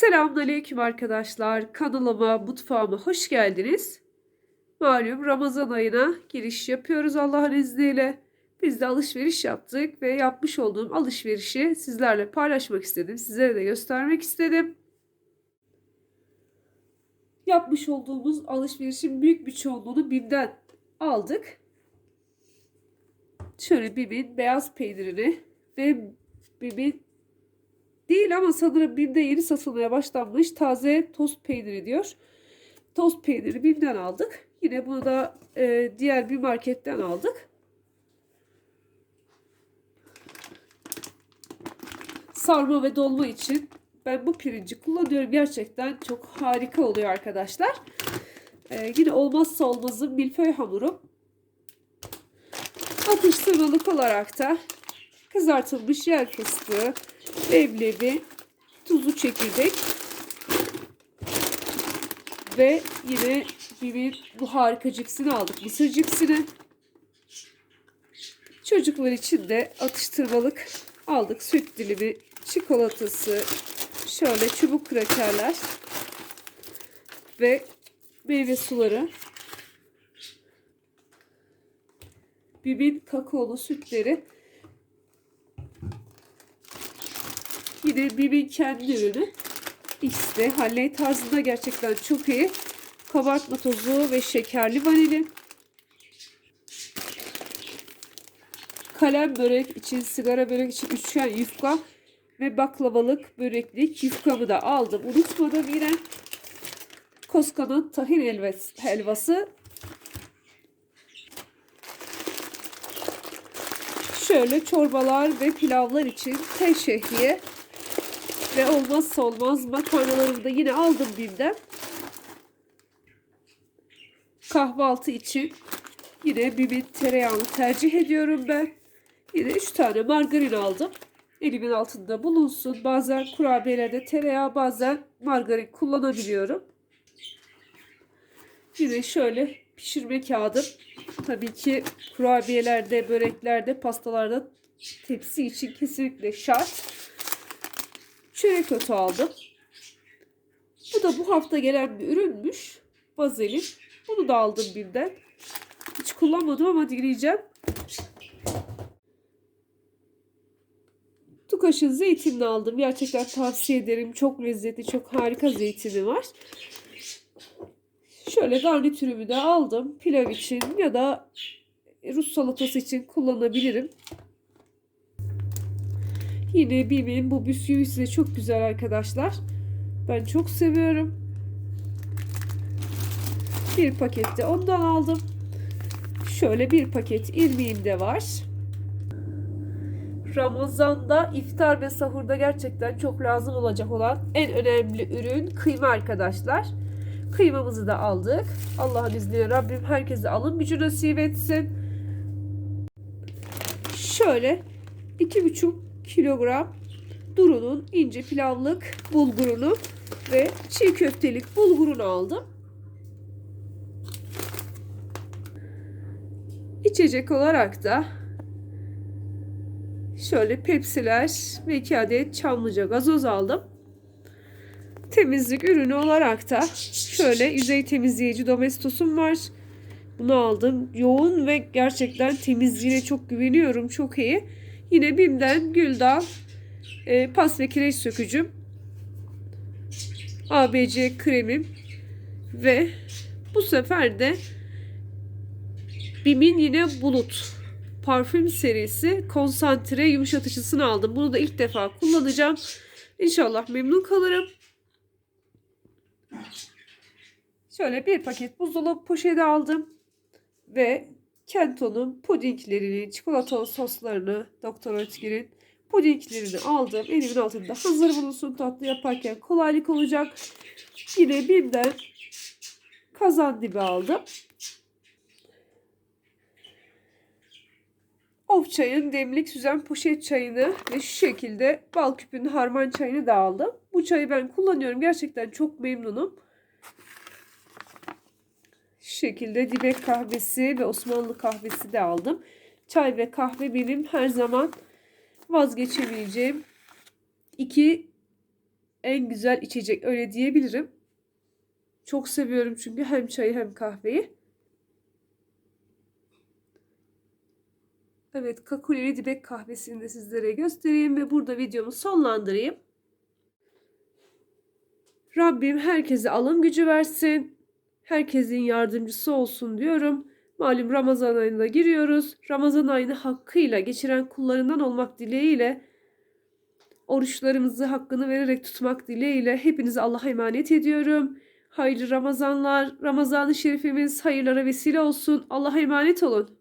Selamünaleyküm arkadaşlar. Kanalıma, mutfağıma hoş geldiniz. Malum Ramazan ayına giriş yapıyoruz Allah'ın izniyle. Biz de alışveriş yaptık ve yapmış olduğum alışverişi sizlerle paylaşmak istedim. Sizlere de göstermek istedim. Yapmış olduğumuz alışverişin büyük bir çoğunluğunu BİM'den aldık. Şöyle BİM'in beyaz peynirini ve BİM'in değil ama sanırım BİM'de yeni satılmaya başlanmış taze tost peyniri diyor. Tost peyniri BİM'den aldık. Yine bunu da e, diğer bir marketten aldık. Sarma ve dolma için ben bu pirinci kullanıyorum. Gerçekten çok harika oluyor arkadaşlar. E, yine olmazsa olmazı milföy hamuru. Atıştırmalık olarak da kızartılmış yer fıstığı, leblebi, tuzlu çekirdek ve yine bir bu harika cipsini aldık. Mısır cipsini. Çocuklar için de atıştırmalık aldık. Süt dilimi, çikolatası, şöyle çubuk krakerler ve meyve suları. Bibin kakaolu sütleri. Yine Bibin kendi ürünü. İşte halley tarzında gerçekten çok iyi. Kabartma tozu ve şekerli vanilin. Kalem börek için, sigara börek için üçgen yufka ve baklavalık böreklik yufkamı da aldım. Unutmadım yine Koska'nın tahin helvası, helvası. Şöyle çorbalar ve pilavlar için tel şehriye ve olmazsa olmaz makarnalarımı da yine aldım BİM'den. Kahvaltı için yine BİM'in tereyağını tercih ediyorum ben. Yine 3 tane margarin aldım. Elimin altında bulunsun. Bazen kurabiyelerde tereyağı bazen margarin kullanabiliyorum. Yine şöyle pişirme kağıdım. Tabii ki kurabiyelerde, böreklerde, pastalarda tepsi için kesinlikle şart. Çörek otu aldım. Bu da bu hafta gelen bir ürünmüş. Vazelin. Bunu da aldım birden. Hiç kullanmadım ama dileyeceğim. Tukaş'ın zeytinini aldım. Gerçekten tavsiye ederim. Çok lezzetli, çok harika zeytini var. Şöyle garnitürümü de aldım. Pilav için ya da Rus salatası için kullanabilirim. Yine Bim'in bu bisküvisi de çok güzel arkadaşlar. Ben çok seviyorum. Bir pakette ondan aldım. Şöyle bir paket irmiğim de var. Ramazan'da iftar ve sahurda gerçekten çok lazım olacak olan en önemli ürün kıyma arkadaşlar. Kıymamızı da aldık. Allah'ın izniyle Rabbim herkese alın gücü nasip etsin. Şöyle 2,5 kilogram Duru'nun ince pilavlık bulgurunu ve çiğ köftelik bulgurunu aldım. İçecek olarak da şöyle pepsiler ve 2 adet çamlıca gazoz aldım. Temizlik ürünü olarak da şöyle yüzey temizleyici domestosum var. Bunu aldım. Yoğun ve gerçekten temizliğine çok güveniyorum. Çok iyi. Yine Bim'den Güldal e, pas ve kireç sökücüm. ABC kremim. Ve bu sefer de Bim'in yine Bulut parfüm serisi konsantre yumuşatıcısını aldım. Bunu da ilk defa kullanacağım. İnşallah memnun kalırım. Şöyle bir paket buzdolabı poşeti aldım. Ve Kento'nun pudinglerini, çikolatalı soslarını, Doktor Ötker'in pudinglerini aldım. Elimin altında hazır bulunsun tatlı yaparken kolaylık olacak. Yine Bim'den kazan dibi aldım. Of çayın demlik süzen poşet çayını ve şu şekilde bal küpünün harman çayını da aldım. Bu çayı ben kullanıyorum. Gerçekten çok memnunum. Şekilde dibek kahvesi ve Osmanlı kahvesi de aldım. Çay ve kahve benim her zaman vazgeçemeyeceğim iki en güzel içecek öyle diyebilirim. Çok seviyorum çünkü hem çayı hem kahveyi. Evet, Kakuleli Dibek kahvesini de sizlere göstereyim ve burada videomu sonlandırayım. Rabbim herkese alım gücü versin. Herkesin yardımcısı olsun diyorum. Malum Ramazan ayına giriyoruz. Ramazan ayını hakkıyla geçiren kullarından olmak dileğiyle oruçlarımızı hakkını vererek tutmak dileğiyle hepinizi Allah'a emanet ediyorum. Hayırlı Ramazanlar, Ramazan-ı Şerifimiz hayırlara vesile olsun. Allah'a emanet olun.